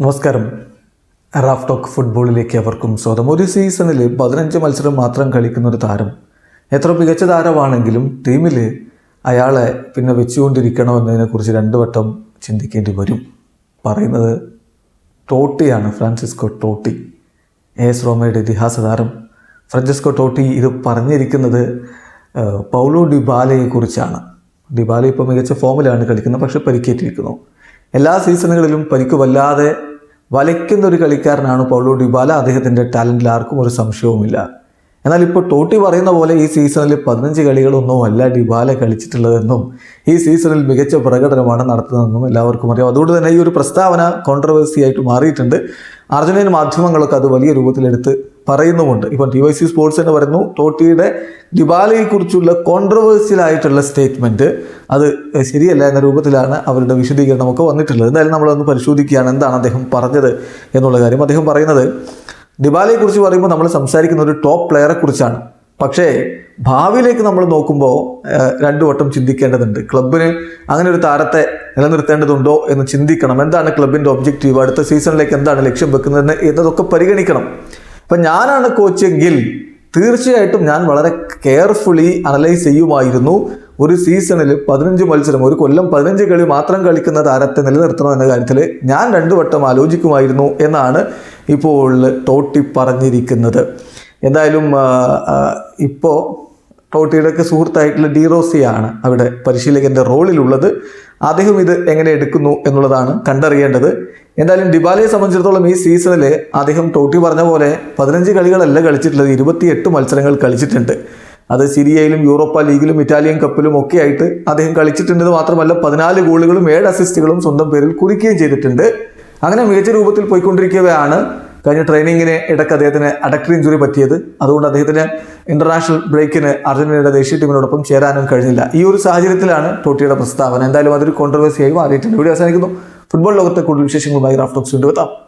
നമസ്കാരം. Raf talk ഫുട്ബോളിലേക്ക് അവർക്കും സ്വാഗതം. ഒരു സീസണിൽ പതിനഞ്ച് മത്സരം മാത്രം കളിക്കുന്ന ഒരു താരം. എത്ര മികച്ച താരമാണെങ്കിലും ടീമിൽ അയാളെ പിന്നെ വെച്ചുകൊണ്ടിരിക്കണമെന്നതിനെക്കുറിച്ച് രണ്ടു വട്ടം ചിന്തിക്കേണ്ടി വരും. പറയുന്നത് ടോട്ടിയാണ് ഫ്രാൻസിസ്കോ ടോട്ടി. എസ് റോമയുടെ ഇതിഹാസ താരം. ഫ്രാൻസിസ്കോ ടോട്ടി ഇത് പറഞ്ഞിരിക്കുന്നത് പൗലോ ഡിബാലയെക്കുറിച്ചാണ്. ഡിബാല ഇപ്പോൾ മികച്ച ഫോമിലാണ് കളിക്കുന്നത് പക്ഷേ പരിക്കേറ്റിരിക്കുന്നു. എല്ലാ സീസണുകളിലും പരിക്ക് വല്ലാതെ വലയ്ക്കുന്ന ഒരു കളിക്കാരനാണ് പൗലോ ഡിബാല. അദ്ദേഹത്തിന്റെ ടാലന്റിൽ ആർക്കും ഒരു സംശയവുമില്ല. എന്നാൽ ഇപ്പോൾ ടോട്ടി പറയുന്ന പോലെ ഈ സീസണിൽ പതിനഞ്ച് കളികളൊന്നും അല്ല ഡിബാല കളിച്ചിട്ടുള്ളതെന്നും ഈ സീസണിൽ മികച്ച പ്രകടനമാണ് നടത്തുന്നതെന്നും എല്ലാവർക്കും അറിയാം. അതുകൊണ്ട് തന്നെ ഈ ഒരു പ്രസ്താവന കോൺട്രവേഴ്സി ആയിട്ട് മാറിയിട്ടുണ്ട്. അർജുനൻ മാധ്യമങ്ങളൊക്കെ അത് വലിയ രൂപത്തിലെടുത്ത് പറയുന്നുമുണ്ട്. ഇപ്പം ടി വൈ സി സ്പോർട്സ് തന്നെ പറയുന്നു ടോട്ടിയുടെ ദിബാലയെക്കുറിച്ചുള്ള കോൺട്രവേഴ്സ്യൽ ആയിട്ടുള്ള സ്റ്റേറ്റ്മെന്റ് അത് ശരിയല്ല എന്ന രൂപത്തിലാണ് അവരുടെ വിശദീകരണമൊക്കെ വന്നിട്ടുള്ളത്. എന്തായാലും നമ്മളൊന്ന് പരിശോധിക്കുകയാണ് എന്താണ് അദ്ദേഹം പറഞ്ഞത് എന്നുള്ള കാര്യം അദ്ദേഹം പറയുന്നത്. ദിബാലയെക്കുറിച്ച് പറയുമ്പോൾ നമ്മൾ സംസാരിക്കുന്ന ഒരു ടോപ്പ് പ്ലെയറെ കുറിച്ചാണ് പക്ഷേ ഭാവിയിലേക്ക് നമ്മൾ നോക്കുമ്പോൾ രണ്ടു വട്ടം ചിന്തിക്കേണ്ടതുണ്ട്. ക്ലബിന് അങ്ങനെ ഒരു താരത്തെ നിലനിർത്തേണ്ടതുണ്ടോ എന്ന് ചിന്തിക്കണം. എന്താണ് ക്ലബിന്റെ ഒബ്ജക്റ്റീവ് അടുത്ത സീസണിലേക്ക് എന്താണ് ലക്ഷ്യം വെക്കുന്നതെന്ന് എന്നതൊക്കെ പരിഗണിക്കണം. അപ്പം ഞാനാണ് കോച്ചെങ്കിൽ തീർച്ചയായിട്ടും ഞാൻ വളരെ കെയർഫുള്ളി അനലൈസ് ചെയ്യുമായിരുന്നു. ഒരു സീസണിൽ പതിനഞ്ച് മത്സരം ഒരു കൊല്ലം പതിനഞ്ച് കളി മാത്രം കളിക്കുന്ന താരത്തെ നിലനിർത്തണം എന്ന കാര്യത്തിൽ ഞാൻ രണ്ടു വട്ടം ആലോചിക്കുമായിരുന്നു എന്നാണ് ഇപ്പോൾ ടോട്ടി പറഞ്ഞിരിക്കുന്നത് എന്തായാലും ഇപ്പോൾ ടോട്ടിയുടെയൊക്കെ സുഹൃത്തായിട്ടുള്ള ഡീറോസിയാണ് അവിടെ പരിശീലകന്റെ റോളിലുള്ളത്. അദ്ദേഹം ഇത് എങ്ങനെ എടുക്കുന്നു എന്നുള്ളതാണ് കണ്ടറിയേണ്ടത്. എന്തായാലും ഡിബാലയെ സംബന്ധിച്ചിടത്തോളം ഈ സീസണിൽ അദ്ദേഹം ടോട്ടി പറഞ്ഞ പോലെ പതിനഞ്ച് കളികളല്ല കളിച്ചിട്ടുള്ളത് ഇരുപത്തിയെട്ട് മത്സരങ്ങൾ കളിച്ചിട്ടുണ്ട്. അത് സിരിയയിലും യൂറോപ്പ ലീഗിലും ഇറ്റാലിയൻ കപ്പിലും ഒക്കെ ആയിട്ട് അദ്ദേഹം കളിച്ചിട്ടുണ്ടെന്ന് മാത്രമല്ല പതിനാല് ഗോളുകളും ഏഴ് അസിസ്റ്റുകളും സ്വന്തം പേരിൽ കുറിക്കുകയും ചെയ്തിട്ടുണ്ട്. അങ്ങനെ മികച്ച രൂപത്തിൽ പോയിക്കൊണ്ടിരിക്കവെയാണ് കഴിഞ്ഞ ട്രെയിനിങ്ങിന് ഇടയ്ക്ക് അദ്ദേഹത്തിന് അഡക്ടർ ഇഞ്ചുറി പറ്റിയത്. അതുകൊണ്ട് അദ്ദേഹത്തിന് ഇന്റർനാഷണൽ ബ്രേക്കിന് അർജന്റീനയുടെ ദേശീയ ടീമിനോടൊപ്പം ചേരാനും കഴിഞ്ഞില്ല. ഈ ഒരു സാഹചര്യത്തിലാണ് ടോട്ടിയുടെ പ്രസ്താവന. എന്തായാലും അതൊരു കോൺട്രവേഴ്സിയായി മാറിയിട്ടുണ്ട്. ഇവിടെ അവസാനിക്കുന്നു. ഫുട്ബോൾ ലോകത്തെ കൂടുതൽ വിശേഷങ്ങളുമായി റാഫ്റ്റോക്സ് കൊണ്ടുവെത്താം